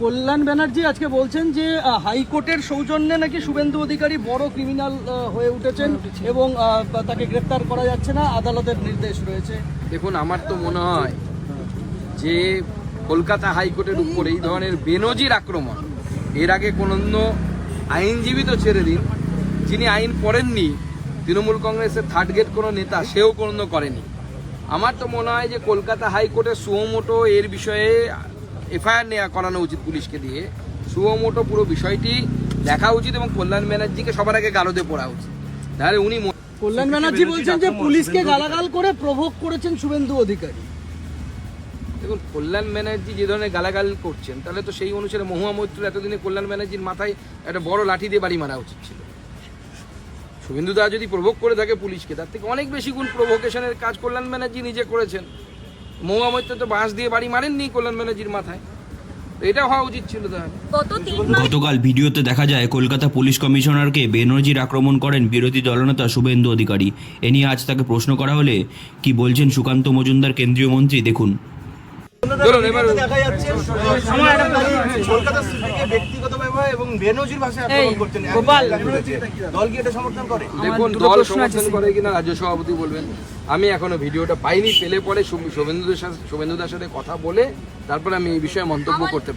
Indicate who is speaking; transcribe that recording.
Speaker 1: কল্যাণ ব্যানার্জি আজকে বলছেন যে হাইকোর্টের সৌজন্যে নাকি শুভেন্দু অধিকারী বড় ক্রিমিনাল হয়ে উঠেছেন এবং তাকে গ্রেপ্তার করা যাচ্ছে না, আদালতের নির্দেশ রয়েছে।
Speaker 2: দেখুন, আমার তো মনে হয় যে কলকাতা হাইকোর্টের উপর এই ধরনের বেনজির আক্রমণ, এর আগে কোনো আইনজীবী তো ছেড়ে দিন, যিনি আইন পড়েননি তৃণমূল কংগ্রেসের থার্ড গেট কোনো নেতা, সেও কোনো করেনি। আমার তো মনে হয় যে কলকাতা হাইকোর্টের সুমোটো এর বিষয়ে এফআইআর নেওয়া করানো উচিত পুলিশকে দিয়ে। সুমোটো পুরো বিষয়টি দেখা উচিত এবং কল্যাণ ব্যানার্জিকে সবার আগে গারদে পড়া উচিত। তাহলে উনি
Speaker 1: কল্যাণ ব্যানার্জি বলছেন যে পুলিশকে গালাগাল করে প্রভোগ করেছেন শুভেন্দু অধিকারী।
Speaker 2: দেখুন কল্যাণ ব্যানার্জি যে ধরনের গালাগাল করছেন তাহলে তো সেই অনুসারে মহুয়া মৈত্র এতদিনে কল্যাণ ব্যানার্জির মাথায় একটা বড় লাঠি দিয়ে বাড়ি মারা উচিত ছিল। শুভেন্দু দা যদি প্রভোগ করে থাকে পুলিশকে তার থেকে অনেক বেশি গুণ প্রভোকেশনের কাজ কল্যাণ ব্যানার্জি নিজে করেছেন। মহুয়া মৈত্র তো বাঁশ দিয়ে বাড়ি মারেননি কল্যাণ ব্যানার্জির মাথায়। এটা হওয়া উচিত ছিল
Speaker 3: গতকাল ভিডিওতে দেখা যায় কলকাতা পুলিশ কমিশনারকে বেনজির আক্রমণ করেন বিরোধী দলনেতা শুভেন্দু অধিকারী। এ নিয়ে আজ তাকে প্রশ্ন করা হলে কি বলছেন সুকান্ত মজুমদার কেন্দ্রীয় মন্ত্রী? দেখুন।
Speaker 2: দেখুন দল সমর্থন করে কিনা রাজ্য সভাপতি বলবেন আমি এখনও ভিডিওটা পাইনি পেলে পরে শুভ- শুভেন্দুদের সাথে শুভেন্দুদার সাথে কথা বলে তারপরে আমি এই বিষয়ে মন্তব্য করতে পারব।